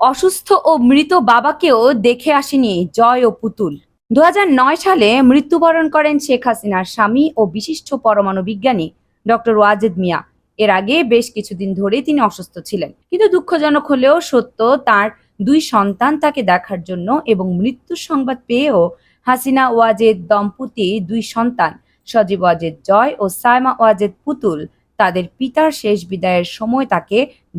অসুস্থ ও মৃত বাবাকেও দেখে আসেনি জয় ও পুতুল। দু হাজার নয় সালে মৃত্যুবরণ করেন শেখ হাসিনার স্বামী ও বিশিষ্ট পরমাণু বিজ্ঞানী ডক্টর ওয়াজেদ মিয়া। এর আগে বেশ কিছুদিন ধরে তিনি অসুস্থ ছিলেন। কিন্তু দুঃখজনক হলেও সত্য, তার দুই সন্তান তাকে দেখার জন্য এবং মৃত্যুর সংবাদ পেয়েও হাসিনা, ওয়াজেদ, দম্পতি দুই সন্তান, সজীব ওয়াজেদ জয় ও সায়মা ওয়াজেদ পুতুল, তাদের পিতার শেষ বিদায়ের সময় তাকে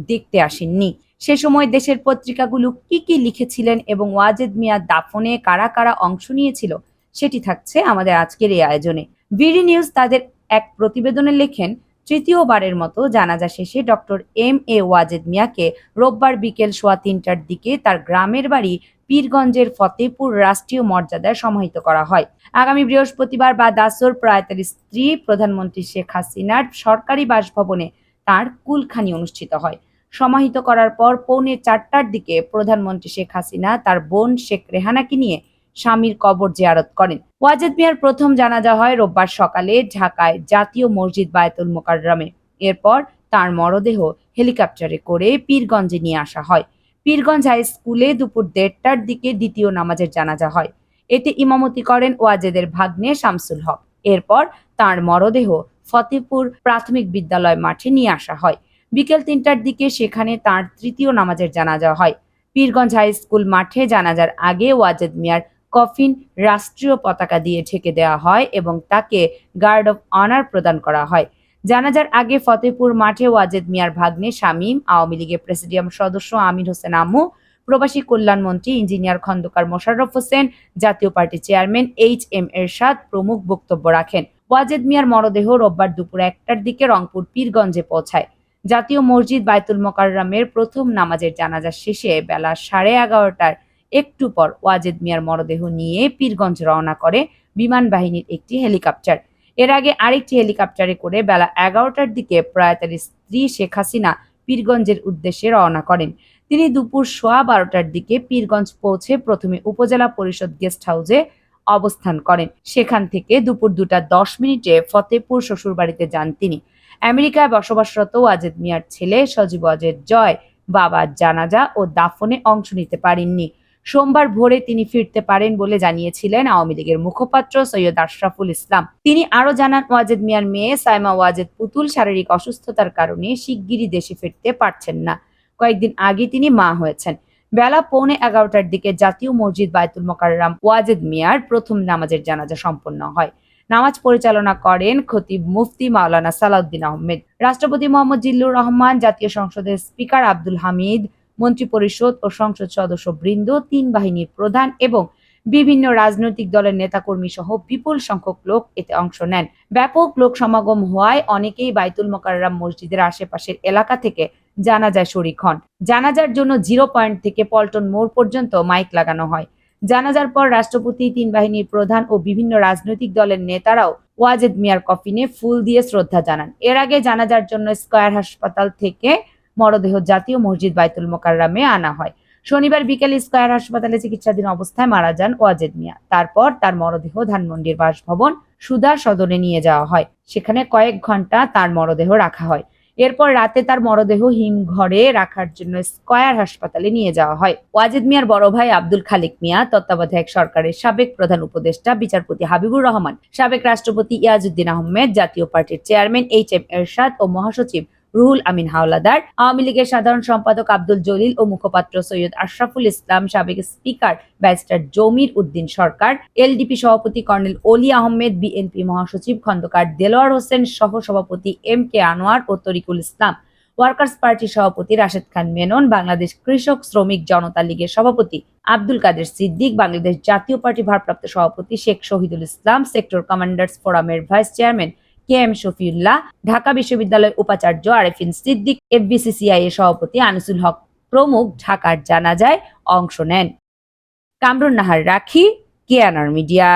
দেখতে আসেননি। সে সময় দেশের পত্রিকাগুলো কি কি লিখেছিলেন এবং ওয়াজেদ মিয়া দাফনে কারা কারা অংশ নিয়েছিল, সেটি থাকছে আমাদের আজকের এই আয়োজনে। বিডি নিউজ তাদের এক প্রতিবেদনে লেখেন, তৃতীয়বারের মতো জানাজা শেষে ডক্টর এম এ ওয়াজেদ মিয়াকে রোববার বিকেল সোয়া তিনটার দিকে তার গ্রামের বাড়ি পীরগঞ্জের ফতেপুর রাষ্ট্রীয় মর্যাদায় সমাহিত করা হয়। আগামী বৃহস্পতিবার বা দাসর প্রয়াত তার স্ত্রী প্রধানমন্ত্রী শেখ হাসিনার সরকারি বাসভবনে তার কুলখানি অনুষ্ঠিত হয়। সমাহিত করার পর পৌনে চারটার দিকে প্রধানমন্ত্রী শেখ হাসিনা, তার বোন শেখ রেহানাকে নিয়ে স্বামীর কবর জিয়ারত করেন। ওয়াজেদ মিয়ার প্রথম জানাজা হয় রোববার সকালে ঢাকায় জাতীয় মসজিদ বায়তুল মোকাররমে। এরপর তার মরদেহ হেলিকপ্টারে করে পীরগঞ্জে নিয়ে আসা হয়। পীরগঞ্জ হাই স্কুলে দুপুর দেড়টার দিকে দ্বিতীয় নামাজের জানাজা হয়। এতে ইমামতি করেন ওয়াজেদের ভাগ্নে শামসুল হক। এরপর তার মরদেহ ফতেপুর প্রাথমিক বিদ্যালয় মাঠে নিয়ে আসা হয়। বিকেল তিনটার দিকে সেখানে তার তৃতীয় নামাজের জানাজা হয়। পীরগঞ্জ হাই স্কুল মাঠে জানাজার আগে ওয়াজেদ মিয়ার কফিন রাষ্ট্রীয় পতাকা দিয়ে ঢেকে দেওয়া হয় এবং তাকে গার্ড অফ অনার প্রদান করা হয়। জানাজার আগে ফতেপুর মাঠে ওয়াজেদ মিয়ার ভাগ্নে শামীম, আওয়ামী লীগের প্রেসিডিয়াম সদস্য আমির হোসেন আম্মু, প্রবাসী কল্যাণ মন্ত্রী engineer Khandaker Mosharraf Hossain, Jatiya party chairman H M Ershad প্রমুখ বক্তব্য রাখেন। ওয়াজেদ মিয়ার মরদেহ রোববার দুপুর একটার দিকে রংপুর পীরগঞ্জে পৌঁছায়। জাতীয় মসজিদ বায়তুল মোকাররমের প্রথম নামাজের জানাজা শেষে বেলা সাড়ে এগারোটার একটু পর ওয়াজেদ মিয়ার মরদেহ নিয়ে পীরগঞ্জ রওনা করে বিমান বাহিনীর একটি হেলিকপ্টার। এর আগে আরেকটি হেলিকপ্টারে করে বেলা এগারোটার দিকে প্রয়াতের স্ত্রী শেখ হাসিনা পীরগঞ্জের উদ্দেশ্যে রওনা করেন। তিনি দুপুর সোয়া বারোটার দিকে পীরগঞ্জ পৌঁছে প্রথমে উপজেলা পরিষদ গেস্ট হাউসে অবস্থান করেন। সেখান থেকে দুপুর দুটা দশ মিনিটে ফতেপুর শ্বশুরবাড়িতে যান তিনি। আমেরিকায় বসবাসরত ওয়াজেদ মিয়ার ছেলে সজীব ওয়াজেদ জয় বাবার জানাজা ও দাফনে অংশ নিতে পারেননি। সোমবার ভোরে তিনি ফিরতে পারেন বলে জানিয়েছিলেন আওয়ামী লীগের মুখপাত্র সৈয়দ আশরাফুল ইসলাম। তিনি আরও জানান, ওয়াজেদ মিয়ার মেয়ে সাইমা ওয়াজেদ পুতুল শারীরিক অসুস্থতার কারণে শিগগিরই দেশে ফিরতে পারছেন না। কয়েকদিন আগে তিনি মা হয়েছেন। বেলা পৌনে এগারোটার দিকে জাতীয় মসজিদ বায়তুল মোকাররাম ওয়াজেদ মিয়ার প্রথম নামাজের জানাজা সম্পন্ন হয়। নামাজ পরিচালনা করেন খতিব মুফতি মাওলানা সালাউদ্দিন আহমেদ। রাষ্ট্রপতি মোহাম্মদ জিল্লুর রহমান, জাতীয় সংসদের স্পিকার আব্দুল হামিদ মন্ত্রিপরিষদ ও সংসদ সদস্য বৃন্দ তিন বাহিনীর প্রধান এবং বিভিন্ন রাজনৈতিক দলের নেতাকর্মী সহ বিপুল সংখ্যক লোক এতে অংশ নেন। ব্যাপক লোক সমাগম হওয়ায় অনেকেই বাইতুল মোকাররম মসজিদের আশেপাশের এলাকা থেকে জানাজায় শরিক হন। জানাজার জন্য জিরো পয়েন্ট থেকে পল্টন মোড় পর্যন্ত মাইক লাগানো হয়। জানাজার পর রাষ্ট্রপতি, তিন বাহিনীর প্রধান ও বিভিন্ন রাজনৈতিক দলের নেতারাও ওয়াজেদ মিয়ার কফিনে ফুল দিয়ে শ্রদ্ধা জানান। এর আগে জানাজার জন্য স্কয়ার হাসপাতাল থেকে মরদেহ জাতীয় মসজিদ বাইতুল মোকাররমে আনা হয়। শনিবার বিকেলে স্কয়ার হাসপাতালে চিকিৎসাধীন অবস্থায় মারা যান ওয়াজেদ মিয়া। তারপর তার মরদেহ ধানমন্ডির বাসভবন সুদা সদনে নিয়ে যাওয়া হয়। সেখানে কয়েক ঘণ্টা তার মরদেহ রাখা হয়। এরপর রাতে তার মরদেহ হিমঘরে রাখার জন্য স্কয়ার হাসপাতালে নিয়ে যাওয়া হয়। ওয়াজিদ মিয়ার বড় ভাই আব্দুল খালিক মিয়া, তত্ত্বাবধায়ক সরকারের সাবেক প্রধান উপদেষ্টা বিচারপতি হাবিবুর রহমান, সাবেক রাষ্ট্রপতি ইয়াজউদ্দিন আহমেদ, জাতীয় পার্টির চেয়ারম্যান এইচ এম এরশাদ ও মহাসচিব রুহুল আমিন হাওলাদার। আওয়ামী লীগের সাধারণ সম্পাদক আব্দুল জলিল ও মুখপাত্র সৈয়দ আশরাফুল ইসলাম, সাবেক speaker barrister Jamir Uddin Sarkar, LDP সভাপতি কর্নেল অলি আহমেদ, বিএনপি মহাসচিব খন্দকার দেলোয়ার হোসেন সহ সভাপতি এম কে আনোয়ার ও তরিকুল ইসলাম। ওয়ার্কার্স পার্টির সভাপতি রাশেদ খান মেনন, বাংলাদেশ কৃষক শ্রমিক জনতা লীগের সভাপতি আব্দুল কাদের সিদ্দিক, বাংলাদেশ জাতীয় পার্টি ভারপ্রাপ্ত সভাপতি শেখ শহীদুল ইসলাম, সেক্টর কমান্ডার্স ফোরামের vice chairman K M Shafiullah, Dhaka বিশ্ববিদ্যালয়ের উপাচার্য আরেফিন সিদ্দিক, এফবিসিসিআই এর সভাপতি আনিসুল হক প্রমুখ ঢাকার জানাজায় অংশ নেন। কামরুন নাহার রাখি, কেয়ানার মিডিয়া।